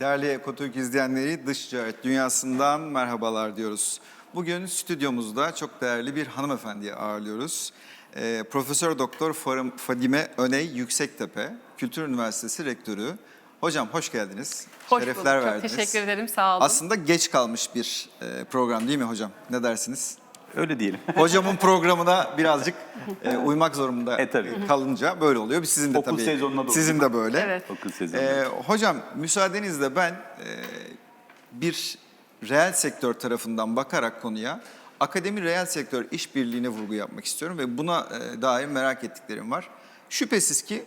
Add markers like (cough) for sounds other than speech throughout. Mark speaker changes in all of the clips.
Speaker 1: Değerli Ekotürk izleyenleri dış ticaret dünyasından merhabalar diyoruz. Bugün stüdyomuzda çok değerli bir hanımefendiyi ağırlıyoruz. Ee, Profesör Doktor Fadime Öney Yüksektepe, Kültür Üniversitesi Rektörü. Hocam hoş geldiniz.
Speaker 2: Hoş
Speaker 1: Şerefler
Speaker 2: bulduk. Çok
Speaker 1: verdiniz.
Speaker 2: teşekkür ederim. Sağ olun.
Speaker 1: Aslında geç kalmış bir e, program değil mi hocam? Ne dersiniz?
Speaker 3: Öyle diyelim. (laughs)
Speaker 1: Hocamın programına birazcık e, uymak zorunda
Speaker 3: E, tabii.
Speaker 1: kalınca böyle oluyor. Sizin de
Speaker 3: Okul
Speaker 1: tabii.
Speaker 3: sezonuna doğru.
Speaker 1: Sizin de böyle.
Speaker 2: Evet.
Speaker 3: Okul sezonu.
Speaker 1: Ee, hocam müsaadenizle ben e, bir reel sektör tarafından bakarak konuya akademi reel sektör işbirliğine vurgu yapmak istiyorum ve buna e, dair merak ettiklerim var. Şüphesiz ki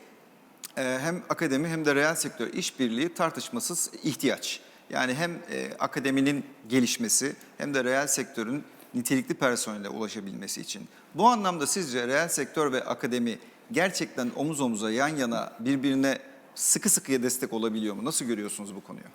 Speaker 1: e, hem akademi hem de reel sektör işbirliği tartışmasız ihtiyaç. Yani hem e, akademinin gelişmesi hem de reel sektörün nitelikli personele ulaşabilmesi için. Bu anlamda sizce reel sektör ve akademi gerçekten omuz omuza yan yana birbirine sıkı sıkıya destek olabiliyor mu? Nasıl görüyorsunuz bu konuyu?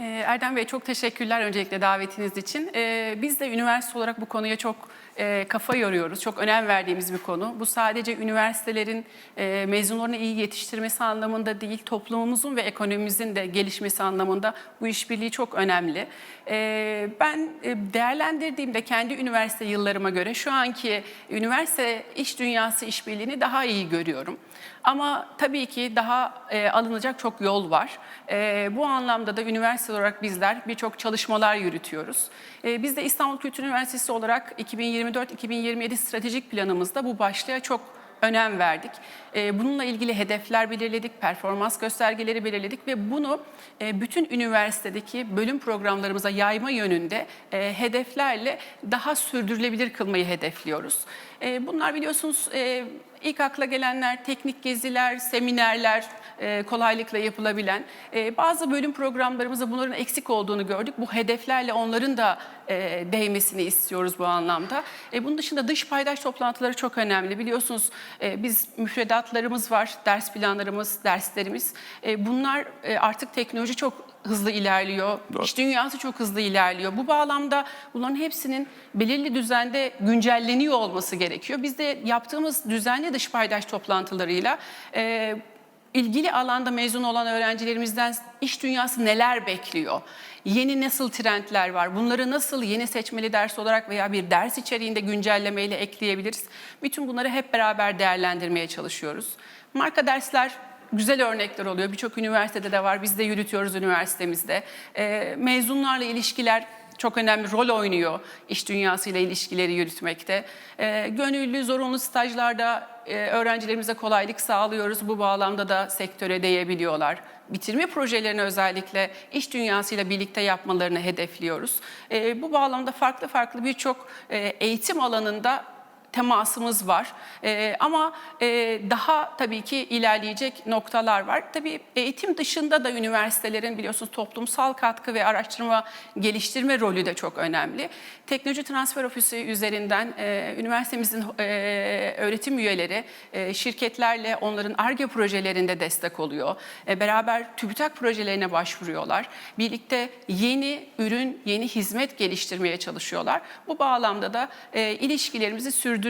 Speaker 2: Ee, Erdem Bey çok teşekkürler öncelikle davetiniz için. Ee, Biz de üniversite olarak bu konuya çok e, kafa yoruyoruz. Çok önem verdiğimiz bir konu. Bu sadece üniversitelerin e, mezunlarını iyi yetiştirmesi anlamında değil, toplumumuzun ve ekonomimizin de gelişmesi anlamında bu işbirliği çok önemli. Ee, Ben e, değerlendirdiğimde kendi üniversite yıllarıma göre şu anki üniversite iş dünyası işbirliğini daha iyi görüyorum. Ama tabii ki daha e, alınacak çok yol var. E, bu anlamda da üniversite olarak bizler birçok çalışmalar yürütüyoruz. E, biz de İstanbul Kültür Üniversitesi olarak 2024-2027 stratejik planımızda bu başlığa çok önem verdik. E, bununla ilgili hedefler belirledik, performans göstergeleri belirledik ve bunu e, bütün üniversitedeki bölüm programlarımıza yayma yönünde e, hedeflerle daha sürdürülebilir kılmayı hedefliyoruz. E, bunlar biliyorsunuz e, ilk akla gelenler teknik geziler, seminerler, e, kolaylıkla yapılabilen. E, bazı bölüm programlarımızda bunların eksik olduğunu gördük. Bu hedeflerle onların da değmesini istiyoruz bu anlamda. Bunun dışında dış paydaş toplantıları çok önemli. Biliyorsunuz biz müfredatlarımız var, ders planlarımız, derslerimiz. Bunlar artık teknoloji çok hızlı ilerliyor.
Speaker 3: Doğru.
Speaker 2: İş dünyası çok hızlı ilerliyor. Bu bağlamda bunların hepsinin belirli düzende güncelleniyor olması gerekiyor. Biz de yaptığımız düzenli dış paydaş toplantılarıyla e, ilgili alanda mezun olan öğrencilerimizden iş dünyası neler bekliyor? Yeni nasıl trendler var? Bunları nasıl yeni seçmeli ders olarak veya bir ders içeriğinde güncellemeyle ekleyebiliriz? Bütün bunları hep beraber değerlendirmeye çalışıyoruz. Marka dersler güzel örnekler oluyor. Birçok üniversitede de var. Biz de yürütüyoruz üniversitemizde. Ee, mezunlarla ilişkiler çok önemli rol oynuyor iş dünyasıyla ilişkileri yürütmekte. Ee, gönüllü, zorunlu stajlarda e, öğrencilerimize kolaylık sağlıyoruz. Bu bağlamda da sektöre değebiliyorlar. Bitirme projelerini özellikle iş dünyasıyla birlikte yapmalarını hedefliyoruz. Ee, bu bağlamda farklı farklı birçok e, eğitim alanında temasımız var. Ee, ama e, daha tabii ki ilerleyecek noktalar var. Tabii eğitim dışında da üniversitelerin biliyorsunuz toplumsal katkı ve araştırma geliştirme rolü de çok önemli. Teknoloji Transfer Ofisi üzerinden e, üniversitemizin e, öğretim üyeleri e, şirketlerle onların ARGE projelerinde destek oluyor. E, beraber TÜBİTAK projelerine başvuruyorlar. Birlikte yeni ürün, yeni hizmet geliştirmeye çalışıyorlar. Bu bağlamda da e, ilişkilerimizi sürdürüyoruz.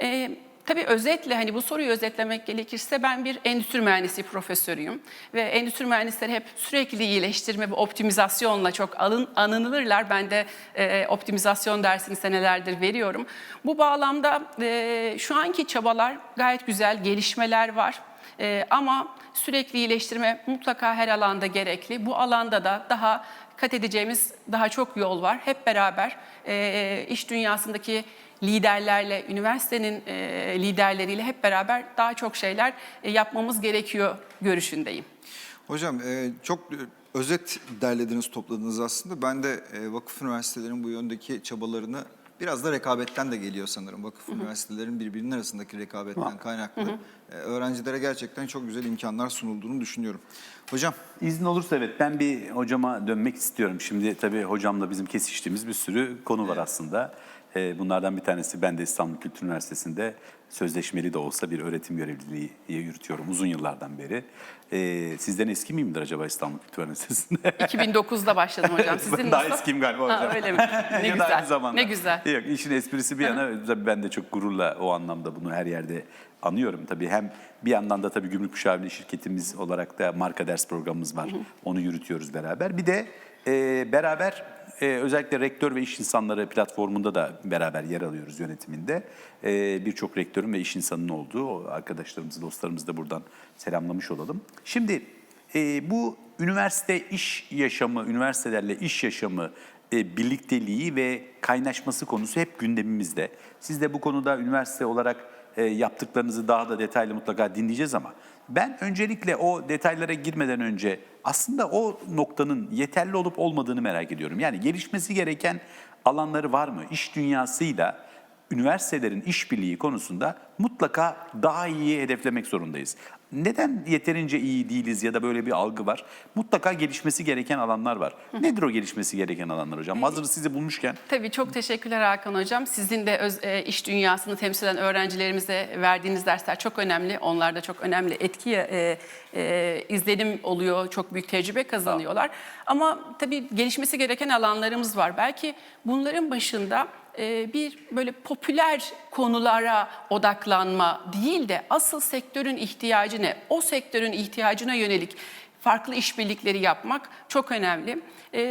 Speaker 2: E, Tabii özetle hani bu soruyu özetlemek gerekirse ben bir endüstri mühendisi profesörüyüm ve endüstri mühendisleri hep sürekli iyileştirme ve optimizasyonla çok alın, anılırlar. Ben de e, optimizasyon dersini senelerdir veriyorum. Bu bağlamda e, şu anki çabalar gayet güzel, gelişmeler var. E, ama sürekli iyileştirme mutlaka her alanda gerekli. Bu alanda da daha kat edeceğimiz daha çok yol var. Hep beraber e, iş dünyasındaki liderlerle, üniversitenin e, liderleriyle hep beraber daha çok şeyler e, yapmamız gerekiyor görüşündeyim.
Speaker 1: Hocam e, çok e, özet derlediniz, topladınız aslında. Ben de e, vakıf üniversitelerin bu yöndeki çabalarını biraz da rekabetten de geliyor sanırım. Vakıf üniversitelerin birbirinin arasındaki rekabetten kaynaklı e, öğrencilere gerçekten çok güzel imkanlar sunulduğunu düşünüyorum. Hocam
Speaker 3: İzin olursa evet ben bir hocama dönmek istiyorum. Şimdi tabii hocamla bizim kesiştiğimiz bir sürü konu var aslında. E, bunlardan bir tanesi ben de İstanbul Kültür Üniversitesi'nde sözleşmeli de olsa bir öğretim görevliliği yürütüyorum uzun yıllardan beri. E, sizden eski miyimdir acaba İstanbul Kültür Üniversitesi'nde? (laughs)
Speaker 2: 2009'da başladım hocam. Sizin
Speaker 3: ben daha
Speaker 2: nasıl?
Speaker 3: eskiyim galiba hocam.
Speaker 2: Ha, öyle mi? (laughs) Ne güzel.
Speaker 3: zamanda.
Speaker 2: Ne güzel.
Speaker 3: Yok işin esprisi bir yana tabii ben de çok gururla o anlamda bunu her yerde anıyorum tabii. Hem bir yandan da tabii Gümrük Müşavirliği şirketimiz olarak da marka ders programımız var. Onu yürütüyoruz beraber. Bir de e, beraber e, özellikle rektör ve iş insanları platformunda da beraber yer alıyoruz yönetiminde. E, Birçok rektörün ve iş insanının olduğu arkadaşlarımızı, dostlarımızı da buradan selamlamış olalım. Şimdi e, bu üniversite iş yaşamı, üniversitelerle iş yaşamı e, birlikteliği ve kaynaşması konusu hep gündemimizde. Siz de bu konuda üniversite olarak e, yaptıklarınızı daha da detaylı mutlaka dinleyeceğiz ama ben öncelikle o detaylara girmeden önce aslında o noktanın yeterli olup olmadığını merak ediyorum. Yani gelişmesi gereken alanları var mı? İş dünyasıyla üniversitelerin işbirliği konusunda mutlaka daha iyi hedeflemek zorundayız. Neden yeterince iyi değiliz ya da böyle bir algı var? Mutlaka gelişmesi gereken alanlar var. Nedir o gelişmesi gereken alanlar hocam? Hazır sizi bulmuşken.
Speaker 2: Tabii çok teşekkürler Hakan Hocam. Sizin de öz, e, iş dünyasını temsil eden öğrencilerimize verdiğiniz dersler çok önemli. Onlar da çok önemli etki e, e, izlenim oluyor, çok büyük tecrübe kazanıyorlar. Ama tabii gelişmesi gereken alanlarımız var. Belki bunların başında e, bir böyle popüler konulara odaklanma değil de asıl sektörün ihtiyacı ne? O sektörün ihtiyacına yönelik farklı işbirlikleri yapmak çok önemli. Ee,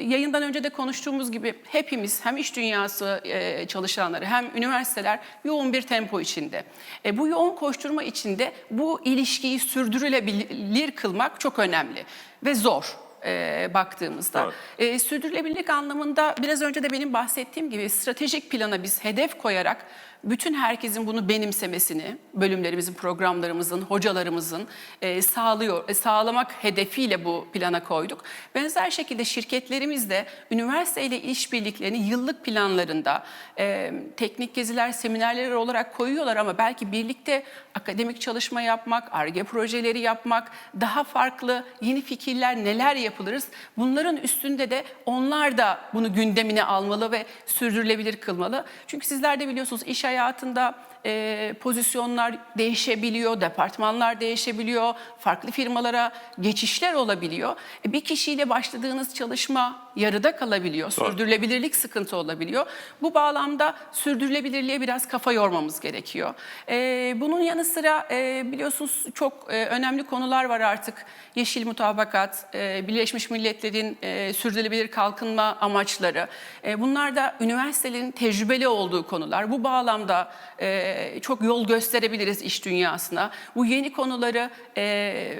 Speaker 2: yayından önce de konuştuğumuz gibi hepimiz hem iş dünyası e, çalışanları hem üniversiteler yoğun bir tempo içinde. E, bu yoğun koşturma içinde bu ilişkiyi sürdürülebilir kılmak çok önemli ve zor e, baktığımızda.
Speaker 3: Doğru.
Speaker 2: E, sürdürülebilirlik anlamında biraz önce de benim bahsettiğim gibi stratejik plana biz hedef koyarak bütün herkesin bunu benimsemesini, bölümlerimizin, programlarımızın, hocalarımızın e, sağlıyor, e, sağlamak hedefiyle bu plana koyduk. Benzer şekilde şirketlerimiz de üniversiteyle işbirliklerini yıllık planlarında e, teknik geziler, seminerler olarak koyuyorlar ama belki birlikte akademik çalışma yapmak, ARGE projeleri yapmak, daha farklı yeni fikirler neler yapılırız bunların üstünde de onlar da bunu gündemine almalı ve sürdürülebilir kılmalı. Çünkü sizler de biliyorsunuz iş hayatında e, pozisyonlar değişebiliyor, departmanlar değişebiliyor, farklı firmalara geçişler olabiliyor. E, bir kişiyle başladığınız çalışma yarıda kalabiliyor, sürdürülebilirlik sıkıntı olabiliyor. Bu bağlamda sürdürülebilirliğe biraz kafa yormamız gerekiyor. E, bunun yanı sıra e, biliyorsunuz çok e, önemli konular var artık. Yeşil mutabakat, e, Birleşmiş Milletler'in e, sürdürülebilir kalkınma amaçları. E, bunlar da üniversitelerin tecrübeli olduğu konular. Bu bağlamda e, çok yol gösterebiliriz iş dünyasına. Bu yeni konuları e,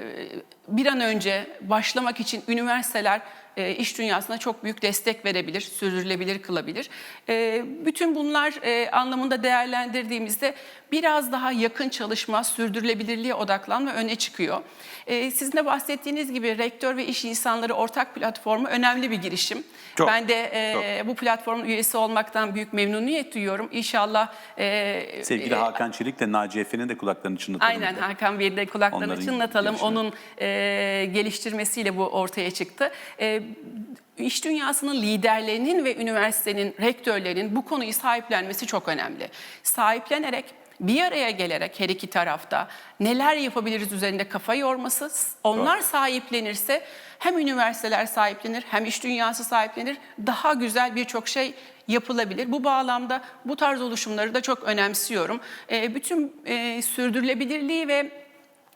Speaker 2: bir an önce başlamak için üniversiteler e, iş dünyasına çok büyük destek verebilir, sürdürülebilir kılabilir. E, bütün bunlar e, anlamında değerlendirdiğimizde biraz daha yakın çalışma, sürdürülebilirliğe odaklanma öne çıkıyor. E, sizin de bahsettiğiniz gibi rektör ve iş insanları ortak platformu önemli bir girişim.
Speaker 3: Çok,
Speaker 2: ben de e, bu platformun üyesi olmaktan büyük memnuniyet duyuyorum. İnşallah e,
Speaker 3: Sevgili
Speaker 2: e,
Speaker 3: Hakan Çelik de Naci Efe'nin de kulaklarını çınlatalım.
Speaker 2: Aynen
Speaker 3: de.
Speaker 2: Hakan Bey'i de kulaklarını
Speaker 3: Onların
Speaker 2: çınlatalım.
Speaker 3: gelişimi.
Speaker 2: Onun e, geliştirmesiyle bu ortaya çıktı. E, İş dünyasının liderlerinin ve üniversitenin, rektörlerinin bu konuyu sahiplenmesi çok önemli. Sahiplenerek bir araya gelerek her iki tarafta neler yapabiliriz üzerinde kafa yorması, onlar sahiplenirse hem üniversiteler sahiplenir hem iş dünyası sahiplenir. Daha güzel birçok şey yapılabilir. Bu bağlamda bu tarz oluşumları da çok önemsiyorum. E, bütün e, sürdürülebilirliği ve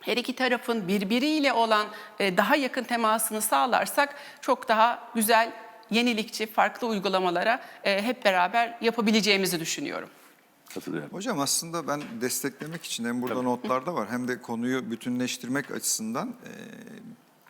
Speaker 2: her iki tarafın birbiriyle olan e, daha yakın temasını sağlarsak çok daha güzel, yenilikçi, farklı uygulamalara e, hep beraber yapabileceğimizi düşünüyorum.
Speaker 3: Katılıyorum.
Speaker 1: Hocam aslında ben desteklemek için hem burada notlarda var hem de konuyu bütünleştirmek açısından e,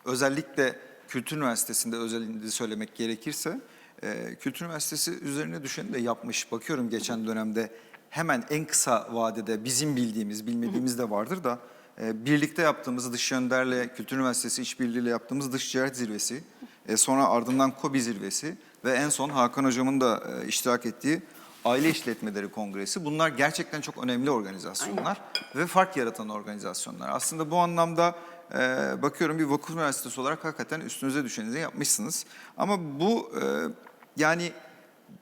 Speaker 1: özellikle Kültür Üniversitesi'nde özelinde söylemek gerekirse e, Kültür Üniversitesi üzerine düşeni de yapmış. Bakıyorum geçen dönemde hemen en kısa vadede bizim bildiğimiz, bilmediğimiz de vardır da e, birlikte yaptığımız Dış Yönder'le Kültür Üniversitesi işbirliğiyle yaptığımız Dış Ticaret Zirvesi, e, sonra ardından KOBİ Zirvesi ve en son Hakan Hocam'ın da e, iştirak ettiği Aile İşletmeleri Kongresi. Bunlar gerçekten çok önemli organizasyonlar ve fark yaratan organizasyonlar. Aslında bu anlamda e, bakıyorum bir vakıf üniversitesi olarak hakikaten üstünüze düşenizi yapmışsınız. Ama bu e, yani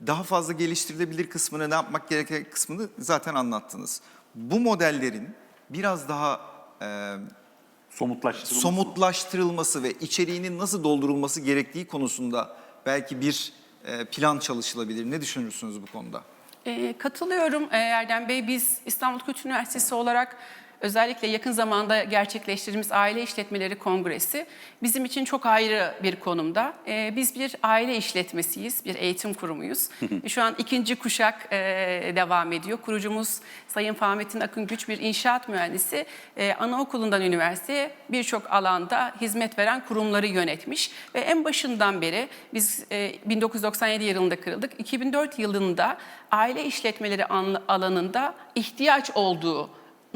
Speaker 1: daha fazla geliştirilebilir kısmını, ne yapmak gereken kısmını zaten anlattınız. Bu modellerin biraz daha e,
Speaker 3: Somutlaştırılması.
Speaker 1: somutlaştırılması ve içeriğinin nasıl doldurulması gerektiği konusunda belki bir plan çalışılabilir. Ne düşünürsünüz bu konuda?
Speaker 2: E, katılıyorum e, Erdem Bey. Biz İstanbul Kültür Üniversitesi olarak özellikle yakın zamanda gerçekleştirdiğimiz Aile İşletmeleri Kongresi bizim için çok ayrı bir konumda. E, biz bir aile işletmesiyiz, bir eğitim kurumuyuz. (laughs) Şu an ikinci kuşak e, devam ediyor. Kurucumuz Sayın Fahmettin Akıngüç bir inşaat mühendisi. E, anaokulundan üniversiteye birçok alanda hizmet veren kurumları yönetmiş. Ve en başından beri biz e, 1997 yılında kırıldık. 2004 yılında aile işletmeleri an- alanında ihtiyaç olduğu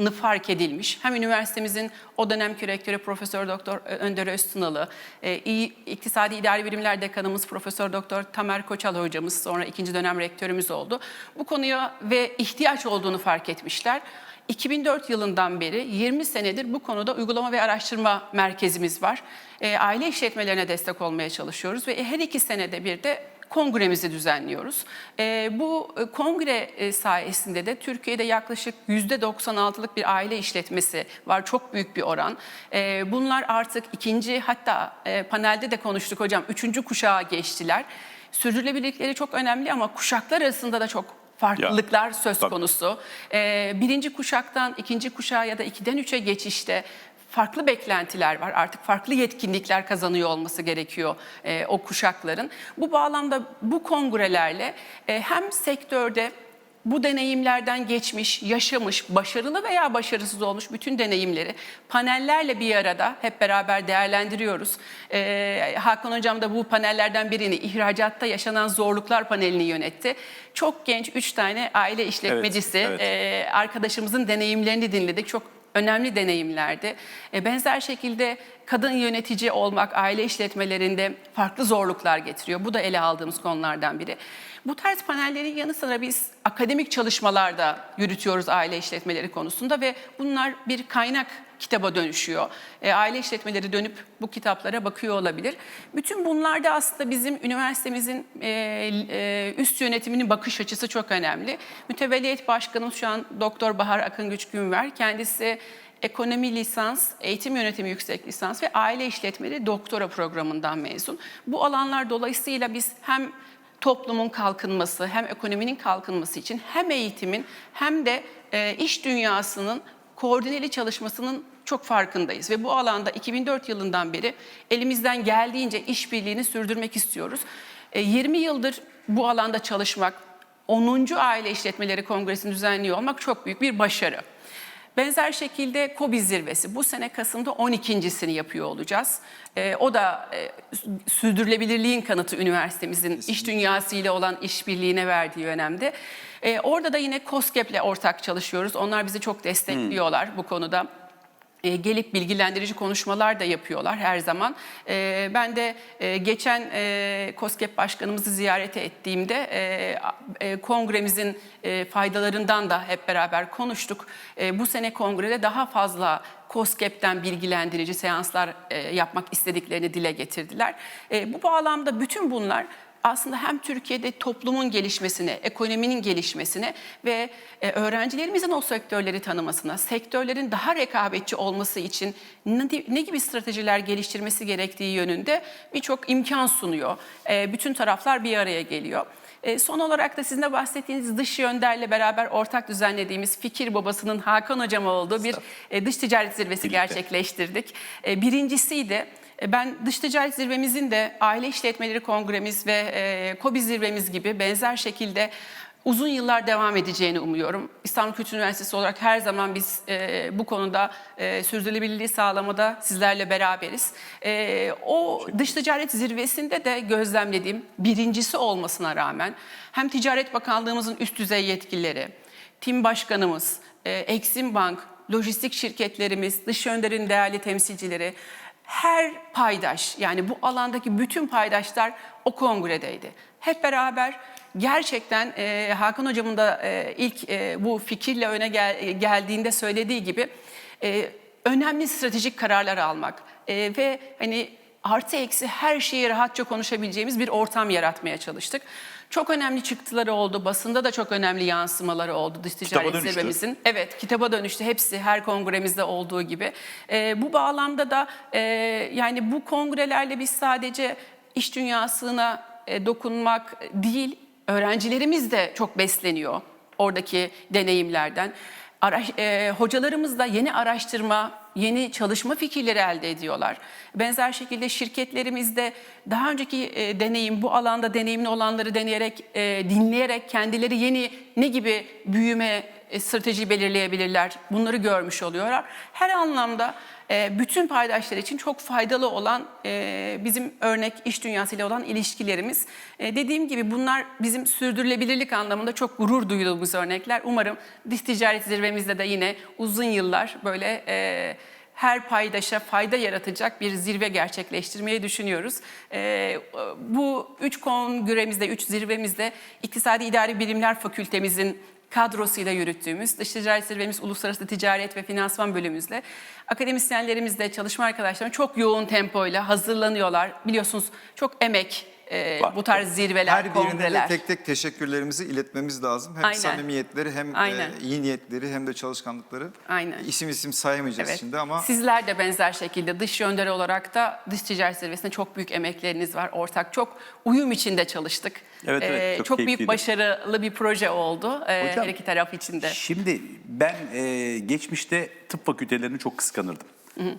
Speaker 2: fark edilmiş. Hem üniversitemizin o dönemki rektörü Profesör Doktor Önder Öztunalı, e, İ- İktisadi İdari Bilimler Dekanımız Profesör Doktor Tamer Koçal hocamız sonra ikinci dönem rektörümüz oldu. Bu konuya ve ihtiyaç olduğunu fark etmişler. 2004 yılından beri 20 senedir bu konuda uygulama ve araştırma merkezimiz var. E, aile işletmelerine destek olmaya çalışıyoruz ve her iki senede bir de kongremizi düzenliyoruz. Ee, bu e, kongre e, sayesinde de Türkiye'de yaklaşık %96'lık bir aile işletmesi var. Çok büyük bir oran. Ee, bunlar artık ikinci hatta e, panelde de konuştuk hocam üçüncü kuşağa geçtiler. Sürdürülebilirlikleri çok önemli ama kuşaklar arasında da çok farklılıklar söz
Speaker 3: tabii.
Speaker 2: konusu. Ee, birinci kuşaktan ikinci kuşağa ya da ikiden üçe geçişte farklı beklentiler var. Artık farklı yetkinlikler kazanıyor olması gerekiyor e, o kuşakların. Bu bağlamda bu kongrelerle e, hem sektörde bu deneyimlerden geçmiş, yaşamış, başarılı veya başarısız olmuş bütün deneyimleri panellerle bir arada hep beraber değerlendiriyoruz. Ee, Hakan Hocam da bu panellerden birini ihracatta yaşanan zorluklar panelini yönetti. Çok genç üç tane aile işletmecisi
Speaker 3: evet.
Speaker 2: e, arkadaşımızın deneyimlerini dinledik. Çok önemli deneyimlerdi. E, benzer şekilde kadın yönetici olmak aile işletmelerinde farklı zorluklar getiriyor. Bu da ele aldığımız konulardan biri. Bu tarz panellerin yanı sıra biz akademik çalışmalar da yürütüyoruz aile işletmeleri konusunda ve bunlar bir kaynak kitaba dönüşüyor. E, aile işletmeleri dönüp bu kitaplara bakıyor olabilir. Bütün bunlarda aslında bizim üniversitemizin e, e, üst yönetiminin bakış açısı çok önemli. Mütevelliyet Başkanımız şu an Doktor Bahar Akıngüç Günver. Kendisi ekonomi lisans, eğitim yönetimi yüksek lisans ve aile işletmeleri doktora programından mezun. Bu alanlar dolayısıyla biz hem toplumun kalkınması hem ekonominin kalkınması için hem eğitimin hem de e, iş dünyasının koordineli çalışmasının çok farkındayız ve bu alanda 2004 yılından beri elimizden geldiğince işbirliğini sürdürmek istiyoruz. E, 20 yıldır bu alanda çalışmak, 10. Aile İşletmeleri Kongresi'ni düzenliyor olmak çok büyük bir başarı. Benzer şekilde KOBİ zirvesi bu sene Kasım'da 12.sini yapıyor olacağız. Ee, o da e, sürdürülebilirliğin kanıtı üniversitemizin iş dünyasıyla olan işbirliğine verdiği önemde. Ee, orada da yine COSGAP'le ortak çalışıyoruz. Onlar bizi çok destekliyorlar bu konuda. E, gelip bilgilendirici konuşmalar da yapıyorlar her zaman. E, ben de e, geçen e, KOSGEB Başkanımızı ziyaret ettiğimde kongremizin faydalarından da hep beraber konuştuk. Bu sene kongrede daha fazla KOSGEB'den bilgilendirici seanslar yapmak istediklerini dile getirdiler. Bu bağlamda bütün bunlar aslında hem Türkiye'de toplumun gelişmesine, ekonominin gelişmesine ve e, öğrencilerimizin o sektörleri tanımasına, sektörlerin daha rekabetçi olması için ne, gibi stratejiler geliştirmesi gerektiği yönünde birçok imkan sunuyor. E, bütün taraflar bir araya geliyor. E, son olarak da sizin de bahsettiğiniz dış yönderle beraber ortak düzenlediğimiz Fikir Babası'nın Hakan Hocam olduğu bir dış ticaret zirvesi
Speaker 3: Birlikte.
Speaker 2: gerçekleştirdik. Birincisiydi. E, Ben dış ticaret zirvemizin de aile işletmeleri kongremiz ve e, KOBİ zirvemiz gibi benzer şekilde uzun yıllar devam edeceğini umuyorum. İstanbul Kültür Üniversitesi olarak her zaman biz e, bu konuda e, sürdürülebilirliği sağlamada sizlerle beraberiz. E, o dış ticaret zirvesinde de gözlemlediğim birincisi olmasına rağmen hem Ticaret Bakanlığımızın üst düzey yetkilileri, tim başkanımız, e, Exim Bank, lojistik şirketlerimiz, dış önderin değerli temsilcileri, her paydaş yani bu alandaki bütün paydaşlar o kongredeydi. Hep beraber gerçekten e, Hakan Hocam'ın da e, ilk e, bu fikirle öne gel- geldiğinde söylediği gibi e, önemli stratejik kararlar almak e, ve hani artı eksi her şeyi rahatça konuşabileceğimiz bir ortam yaratmaya çalıştık. Çok önemli çıktıları oldu. Basında da çok önemli yansımaları oldu dış ticaret zirvemizin. Evet kitaba dönüştü hepsi her kongremizde olduğu gibi. Ee, bu bağlamda da e, yani bu kongrelerle biz sadece iş dünyasına e, dokunmak değil öğrencilerimiz de çok besleniyor oradaki deneyimlerden. Ara, e, hocalarımız da yeni araştırma, yeni çalışma fikirleri elde ediyorlar. Benzer şekilde şirketlerimizde daha önceki e, deneyim, bu alanda deneyimli olanları deneyerek, e, dinleyerek kendileri yeni ne gibi büyüme strateji belirleyebilirler. Bunları görmüş oluyorlar. Her anlamda e, bütün paydaşlar için çok faydalı olan e, bizim örnek iş dünyasıyla olan ilişkilerimiz. E, Dediğim gibi bunlar bizim sürdürülebilirlik anlamında çok gurur duyduğumuz örnekler. Umarım dış ticaret zirvemizde de yine uzun yıllar böyle e, her paydaşa fayda yaratacak bir zirve gerçekleştirmeyi düşünüyoruz. Bu üç kongremizde, üç zirvemizde İktisadi İdari Bilimler Fakültemizin kadrosuyla yürüttüğümüz dış ticaret zirvemiz uluslararası ticaret ve finansman bölümümüzle akademisyenlerimizle çalışma arkadaşlarım çok yoğun tempoyla hazırlanıyorlar. Biliyorsunuz çok emek e,
Speaker 3: Var.
Speaker 2: bu tarz zirveler,
Speaker 1: Her birine de
Speaker 2: kongreler.
Speaker 1: tek tek teşekkürlerimizi iletmemiz lazım. Hem
Speaker 2: Aynen.
Speaker 1: samimiyetleri hem e,
Speaker 2: Aynen.
Speaker 1: iyi niyetleri hem de çalışkanlıkları.
Speaker 2: Aynen.
Speaker 1: İsim isim sayamayacağız
Speaker 2: Evet.
Speaker 1: şimdi ama
Speaker 2: Sizler de benzer şekilde dış yönderi olarak da dış ticaret zirvesinde çok büyük emekleriniz var. Ortak çok uyum içinde çalıştık.
Speaker 3: Evet, evet,
Speaker 2: Ee,
Speaker 3: çok
Speaker 2: çok büyük
Speaker 3: keyifliydi.
Speaker 2: başarılı bir proje oldu ee,
Speaker 3: Hocam,
Speaker 2: her iki taraf için de.
Speaker 3: Şimdi ben e, geçmişte tıp fakültelerini çok kıskanırdım.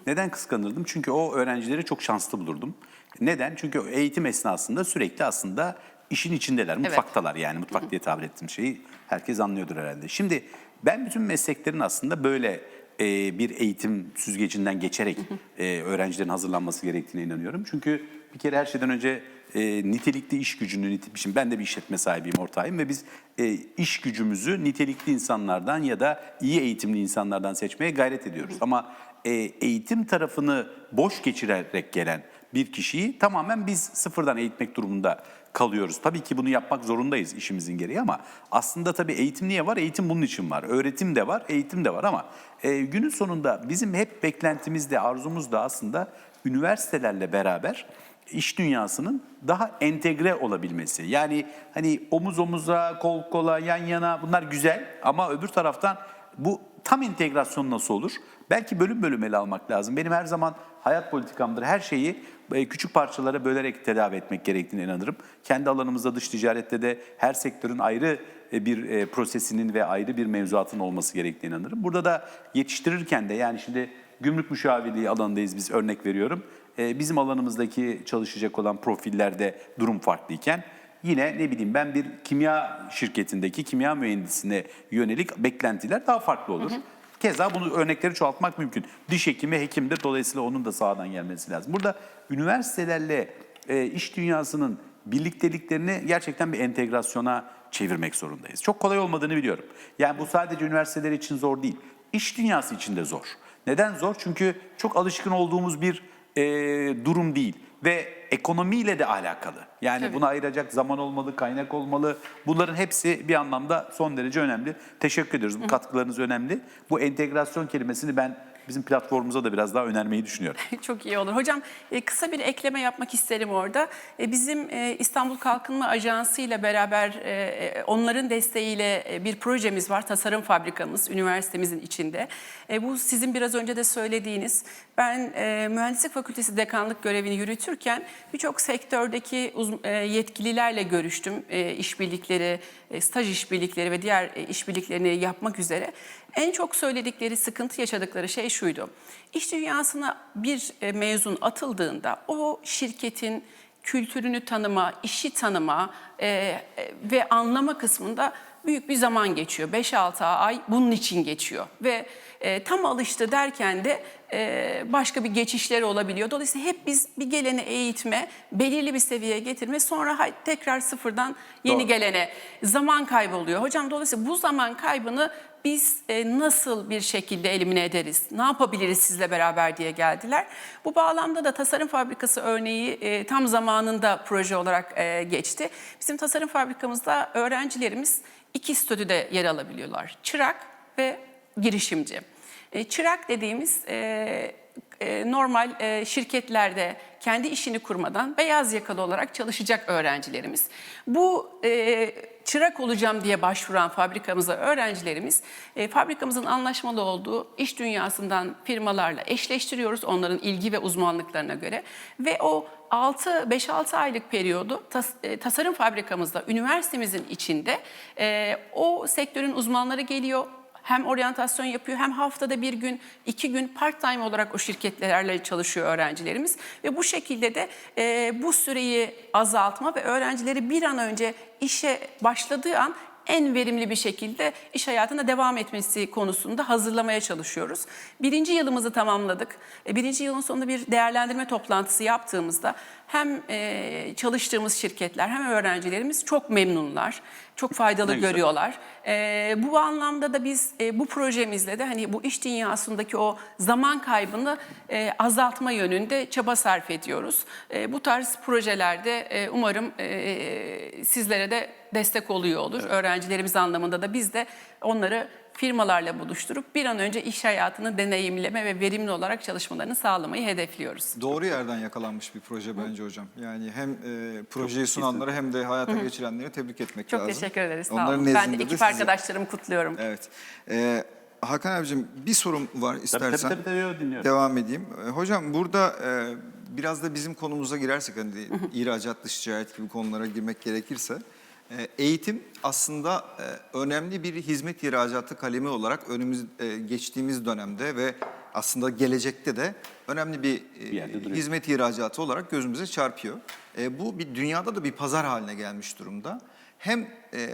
Speaker 3: Neden kıskanırdım? Çünkü o öğrencileri çok şanslı bulurdum. Neden? Çünkü eğitim esnasında sürekli aslında işin içindeler, mutfaktalar yani mutfak diye tabir ettiğim şeyi herkes anlıyordur herhalde. Şimdi ben bütün mesleklerin aslında böyle e, bir eğitim süzgecinden geçerek e, öğrencilerin hazırlanması gerektiğine inanıyorum. Çünkü bir kere her şeyden önce e, nitelikli iş gücünü, şimdi ben de bir işletme sahibiyim, ortağıyım ve biz e, iş gücümüzü nitelikli insanlardan ya da iyi eğitimli insanlardan seçmeye gayret ediyoruz. Ama e, eğitim tarafını boş geçirerek gelen bir kişiyi tamamen biz sıfırdan eğitmek durumunda kalıyoruz. Tabii ki bunu yapmak zorundayız işimizin gereği ama aslında tabii eğitim niye var? Eğitim bunun için var. Öğretim de var, eğitim de var ama e, günün sonunda bizim hep beklentimiz de arzumuz da aslında üniversitelerle beraber iş dünyasının daha entegre olabilmesi. Yani hani omuz omuza, kol kola, yan yana bunlar güzel ama öbür taraftan bu tam entegrasyon nasıl olur? Belki bölüm bölüm ele almak lazım. Benim her zaman hayat politikamdır. Her şeyi e, küçük parçalara bölerek tedavi etmek gerektiğine inanırım. Kendi alanımızda dış ticarette de her sektörün ayrı e, bir e, prosesinin ve ayrı bir mevzuatın olması gerektiğine inanırım. Burada da yetiştirirken de yani şimdi gümrük müşavirliği alanındayız biz örnek veriyorum. Bizim alanımızdaki çalışacak olan profillerde durum farklıyken yine ne bileyim ben bir kimya şirketindeki kimya mühendisine yönelik beklentiler daha farklı olur. Keza bunu örnekleri çoğaltmak mümkün. Diş hekimi hekimdir dolayısıyla onun da sağdan gelmesi lazım. Burada üniversitelerle e, iş dünyasının birlikteliklerini gerçekten bir entegrasyona çevirmek zorundayız. Çok kolay olmadığını biliyorum. Yani bu sadece üniversiteler için zor değil. İş dünyası için de zor. Neden zor? Çünkü çok alışkın olduğumuz bir e, durum değil ve ekonomiyle de alakalı. Yani
Speaker 2: Tabii.
Speaker 3: buna ayıracak zaman olmalı, kaynak olmalı. Bunların hepsi bir anlamda son derece önemli. Teşekkür ediyoruz. Bu katkılarınız önemli. Bu entegrasyon kelimesini ben bizim platformumuza da biraz daha önermeyi düşünüyorum. (laughs)
Speaker 2: Çok iyi olur. Hocam e, kısa bir ekleme yapmak isterim orada. E, Bizim e, İstanbul Kalkınma Ajansı ile beraber onların desteğiyle bir projemiz var. Tasarım fabrikamız üniversitemizin içinde. Bu sizin biraz önce de söylediğiniz. Ben e, Mühendislik Fakültesi dekanlık görevini yürütürken birçok sektördeki e, yetkililerle görüştüm. E, işbirlikleri, e, staj işbirlikleri ve diğer e, işbirliklerini yapmak üzere. En çok söyledikleri, sıkıntı yaşadıkları şey şuydu. İş dünyasına bir e, mezun atıldığında o şirketin kültürünü tanıma, işi tanıma e, e, ve anlama kısmında büyük bir zaman geçiyor. 5-6 ay bunun için geçiyor ve e, tam alıştı derken de e, başka bir geçişleri olabiliyor. Dolayısıyla hep biz bir geleni eğitme, belirli bir seviyeye getirme sonra tekrar sıfırdan yeni
Speaker 3: Doğru.
Speaker 2: gelene zaman kaybı oluyor. Hocam dolayısıyla bu zaman kaybını biz e, nasıl bir şekilde elimine ederiz, ne yapabiliriz sizle beraber diye geldiler. Bu bağlamda da tasarım fabrikası örneği e, tam zamanında proje olarak e, geçti. Bizim tasarım fabrikamızda öğrencilerimiz iki statüde yer alabiliyorlar. Çırak ve girişimci. E, çırak dediğimiz e, e, normal şirketlerde kendi işini kurmadan beyaz yakalı olarak çalışacak öğrencilerimiz. Bu çırak olacağım diye başvuran fabrikamıza öğrencilerimiz fabrikamızın anlaşmalı olduğu iş dünyasından firmalarla eşleştiriyoruz onların ilgi ve uzmanlıklarına göre ve o 6 5-6 aylık periyodu tas- e, tasarım fabrikamızda üniversitemizin içinde e, o sektörün uzmanları geliyor hem oryantasyon yapıyor hem haftada bir gün, iki gün part time olarak o şirketlerle çalışıyor öğrencilerimiz. Ve bu şekilde de e, bu süreyi azaltma ve öğrencileri bir an önce işe başladığı an en verimli bir şekilde iş hayatına devam etmesi konusunda hazırlamaya çalışıyoruz. Birinci yılımızı tamamladık. E, Birinci yılın sonunda bir değerlendirme toplantısı yaptığımızda hem e, çalıştığımız şirketler hem öğrencilerimiz çok memnunlar, çok faydalı
Speaker 3: Ne
Speaker 2: görüyorlar. E, bu anlamda da biz e, bu projemizle de hani bu iş dünyasındaki o zaman kaybını e, azaltma yönünde çaba sarf ediyoruz. E, bu tarz projelerde e, umarım e, sizlere de destek oluyor olur. Öğrencilerimiz anlamında da biz de onları firmalarla buluşturup bir an önce iş hayatını deneyimleme ve verimli olarak çalışmalarını sağlamayı hedefliyoruz.
Speaker 1: Doğru yerden yakalanmış bir proje bence hocam. Yani hem e, projeyi sunanları hem de hayata geçirenleri tebrik etmek
Speaker 2: Çok
Speaker 1: lazım.
Speaker 2: teşekkür ederiz. Sağ
Speaker 1: Onların
Speaker 2: olun. Ben de ekip arkadaşlarımı kutluyorum.
Speaker 1: Evet. Ee, Hakan abicim bir sorum var istersen.
Speaker 3: tabii, tabii, tabii, yo, dinliyorum.
Speaker 1: Devam edeyim. Ee, hocam burada e, biraz da bizim konumuza girersek hani ihracat, dış ticaret gibi konulara girmek gerekirse e, eğitim aslında e, önemli bir hizmet ihracatı kalemi olarak önümüz e, geçtiğimiz dönemde ve aslında gelecekte de önemli bir, e,
Speaker 3: Bir
Speaker 1: hizmet ihracatı olarak gözümüze çarpıyor. Bu bir dünyada da bir pazar haline gelmiş durumda. Hem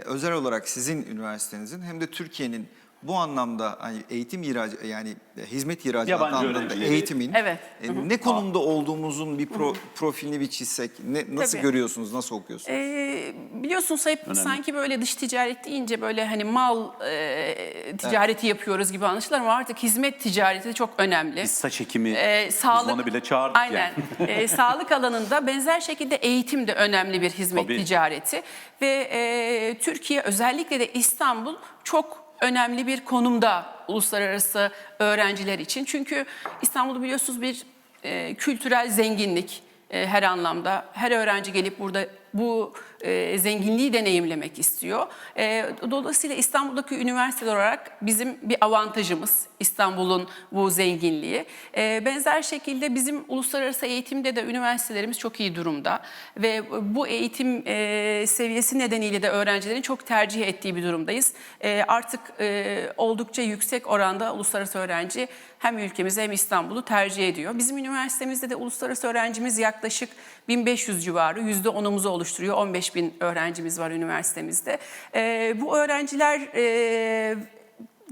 Speaker 1: özel olarak sizin üniversitenizin hem de Türkiye'nin bu anlamda hani eğitim ihrac yani hizmet ihracatı
Speaker 3: Yabancı
Speaker 1: anlamında
Speaker 3: öğrencileri.
Speaker 1: eğitimin
Speaker 2: Evet.
Speaker 1: e, ne konumda olduğumuzun bir pro- profilini bir çizsek ne, nasıl
Speaker 2: Tabii.
Speaker 1: görüyorsunuz, nasıl okuyorsunuz?
Speaker 2: Ee, biliyorsunuz hep sanki böyle dış ticaret deyince böyle hani mal e, ticareti yapıyoruz gibi anlaşılır ama artık hizmet ticareti de çok önemli.
Speaker 3: Biz saç ekimi
Speaker 2: Ee,
Speaker 3: uzmanı bile çağırdık
Speaker 2: Aynen.
Speaker 3: yani.
Speaker 2: Ee, (laughs) sağlık alanında benzer şekilde eğitim de önemli bir hizmet
Speaker 3: Tabii.
Speaker 2: ticareti ve e, Türkiye özellikle de İstanbul çok önemli bir konumda uluslararası öğrenciler için. Çünkü İstanbul'u biliyorsunuz bir e, kültürel zenginlik e, her anlamda. Her öğrenci gelip burada bu e, zenginliği deneyimlemek istiyor. E, dolayısıyla İstanbul'daki üniversite olarak bizim bir avantajımız İstanbul'un bu zenginliği. E, benzer şekilde bizim uluslararası eğitimde de üniversitelerimiz çok iyi durumda ve bu eğitim e, seviyesi nedeniyle de öğrencilerin çok tercih ettiği bir durumdayız. E, artık e, oldukça yüksek oranda uluslararası öğrenci hem ülkemizi hem İstanbul'u tercih ediyor. Bizim üniversitemizde de uluslararası öğrencimiz yaklaşık 1500 civarı, %10'umuzu oluşturuyor. 15 bin öğrencimiz var üniversitemizde. E, bu öğrenciler e,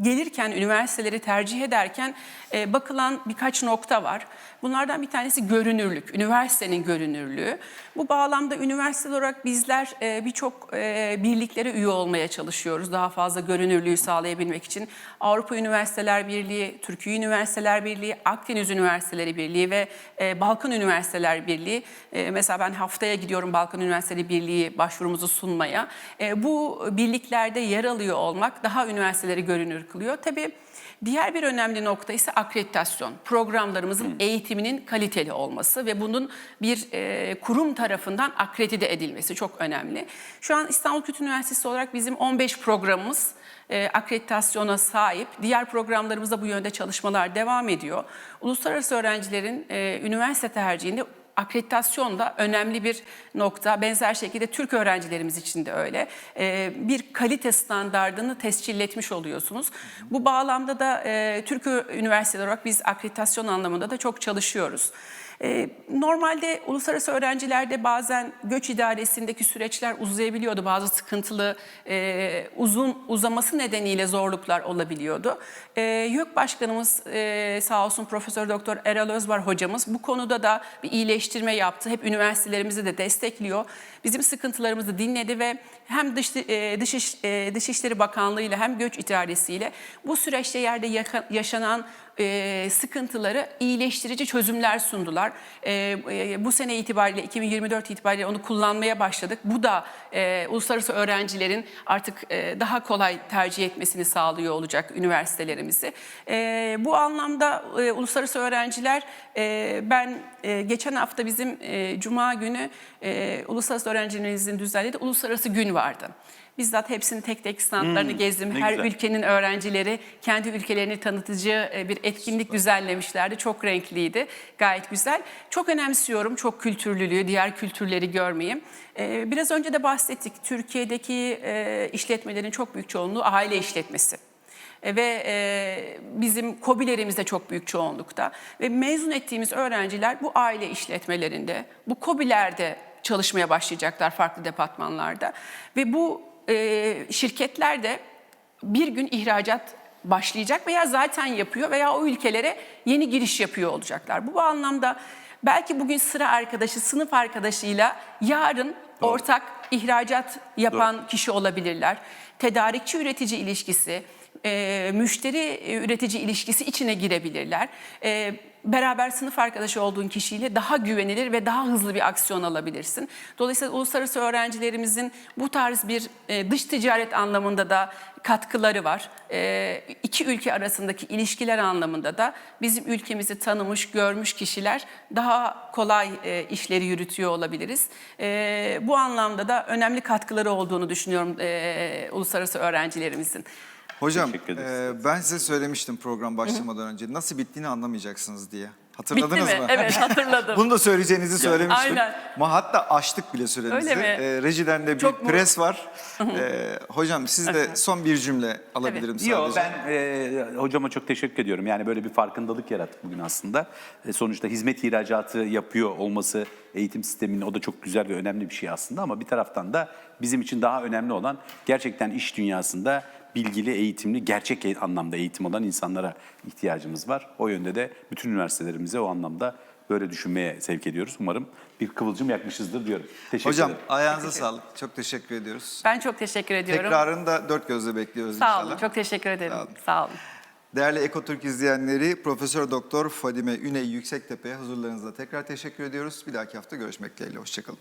Speaker 2: gelirken, üniversiteleri tercih ederken e, bakılan birkaç nokta var. Bunlardan bir tanesi görünürlük, üniversitenin görünürlüğü. Bu bağlamda üniversite olarak bizler e, birçok e, birliklere üye olmaya çalışıyoruz. Daha fazla görünürlüğü sağlayabilmek için. Avrupa Üniversiteler Birliği, Türkiye Üniversiteler Birliği, Akdeniz Üniversiteleri Birliği ve e, Balkan Üniversiteler Birliği. Mesela ben haftaya gidiyorum Balkan Üniversiteleri Birliği başvurumuzu sunmaya. Bu birliklerde yer alıyor olmak daha üniversiteleri görünür kılıyor. Tabii Diğer bir önemli nokta ise akreditasyon. Programlarımızın eğitiminin kaliteli olması ve bunun bir e, kurum tarafından akredite edilmesi çok önemli. Şu an İstanbul Kültür Üniversitesi olarak bizim 15 programımız e, akreditasyona sahip. Diğer programlarımızda bu yönde çalışmalar devam ediyor. Uluslararası öğrencilerin e, üniversite tercihinde akreditasyon da önemli bir nokta. Benzer şekilde Türk öğrencilerimiz için de öyle. Ee, bir kalite standardını tescilletmiş oluyorsunuz. Bu bağlamda da e, Türk üniversiteleri olarak biz akreditasyon anlamında da çok çalışıyoruz. Ee, normalde uluslararası öğrencilerde bazen göç idaresindeki süreçler uzayabiliyordu. Bazı sıkıntılı, e, uzun uzaması nedeniyle zorluklar olabiliyordu. E, YÖK Başkanımız e, sağ olsun Profesör Doktor Eral Özvar hocamız bu konuda da bir iyileştirme yaptı. Hep üniversitelerimizi de destekliyor. Bizim sıkıntılarımızı dinledi ve hem dış, e, Dışiş, e, Dışişleri Bakanlığı ile hem Göç İdaresi ile bu süreçte yerde yaşanan e, sıkıntıları iyileştirici çözümler sundular. E, e, bu sene itibariyle 2024 itibariyle onu kullanmaya başladık. Bu da e, uluslararası öğrencilerin artık e, daha kolay tercih etmesini sağlıyor olacak üniversitelerimizi. E, bu anlamda e, uluslararası öğrenciler e, ben e, geçen hafta bizim e, Cuma günü e, uluslararası öğrencilerimizin düzenlediği uluslararası gün vardı. Bizzat hepsinin tek tek standlarını gezdim.
Speaker 3: ne
Speaker 2: Her
Speaker 3: güzel.
Speaker 2: ülkenin öğrencileri kendi ülkelerini tanıtıcı e, bir etkinlik düzenlemişlerdi. Çok renkliydi. Gayet güzel. Çok önemsiyorum çok kültürlülüğü, diğer kültürleri görmeyi. E, Biraz önce de bahsettik. Türkiye'deki e, işletmelerin çok büyük çoğunluğu aile işletmesi. Ve e, bizim kobilerimiz de çok büyük çoğunlukta. Ve mezun ettiğimiz öğrenciler bu aile işletmelerinde, bu kobilerde çalışmaya başlayacaklar farklı departmanlarda. Ve bu e, şirketler de bir gün ihracat başlayacak veya zaten yapıyor veya o ülkelere yeni giriş yapıyor olacaklar. Bu anlamda belki bugün sıra arkadaşı, sınıf arkadaşıyla yarın ortak ihracat yapan kişi olabilirler. Tedarikçi üretici ilişkisi, e, müşteri e, üretici ilişkisi içine girebilirler. E, beraber sınıf arkadaşı olduğun kişiyle daha güvenilir ve daha hızlı bir aksiyon alabilirsin. Dolayısıyla uluslararası öğrencilerimizin bu tarz bir e, dış ticaret anlamında da katkıları var. E, iki ülke arasındaki ilişkiler anlamında da bizim ülkemizi tanımış, görmüş kişiler daha kolay e, işleri yürütüyor olabiliriz. E, bu anlamda da önemli katkıları olduğunu düşünüyorum e, uluslararası öğrencilerimizin.
Speaker 1: Hocam
Speaker 3: Teşekkür ederiz.
Speaker 1: e, ben size söylemiştim program başlamadan önce nasıl bittiğini anlamayacaksınız diye. Hatırladınız
Speaker 2: Bitti mi?
Speaker 1: mı?
Speaker 2: Evet (laughs) hatırladım.
Speaker 1: Bunu da söyleyeceğinizi söylemiştim.
Speaker 2: Aynen.
Speaker 1: Ama hatta açtık bile süremizi.
Speaker 2: Öyle mi?
Speaker 1: E, rejiden de bir
Speaker 2: Çok mu-
Speaker 1: pres var. E, hocam siz de son bir cümle alabilirim sadece.
Speaker 3: Yok ben e, hocama çok teşekkür ediyorum. Yani böyle bir farkındalık yarattık bugün aslında. E, sonuçta hizmet ihracatı yapıyor olması eğitim sisteminin o da çok güzel ve önemli bir şey aslında. Ama bir taraftan da bizim için daha önemli olan gerçekten iş dünyasında bilgili, eğitimli, gerçek anlamda eğitim olan insanlara ihtiyacımız var. O yönde de bütün üniversitelerimize o anlamda böyle düşünmeye sevk ediyoruz. Umarım bir kıvılcım yakmışızdır diyorum. Teşekkür
Speaker 1: Hocam
Speaker 3: ederim.
Speaker 1: ayağınıza sağlık. Çok teşekkür ediyoruz.
Speaker 2: Ben çok teşekkür ediyorum.
Speaker 1: Tekrarını da dört gözle bekliyoruz
Speaker 2: Sağ
Speaker 1: inşallah.
Speaker 2: olun. Çok teşekkür ederim.
Speaker 1: Sağ olun.
Speaker 2: Sağ olun.
Speaker 1: Değerli Ekotürk izleyenleri, Profesör Doktor Fadime Üney Yüksektepe'ye huzurlarınızda tekrar teşekkür ediyoruz. Bir dahaki hafta görüşmek dileğiyle. Hoşçakalın.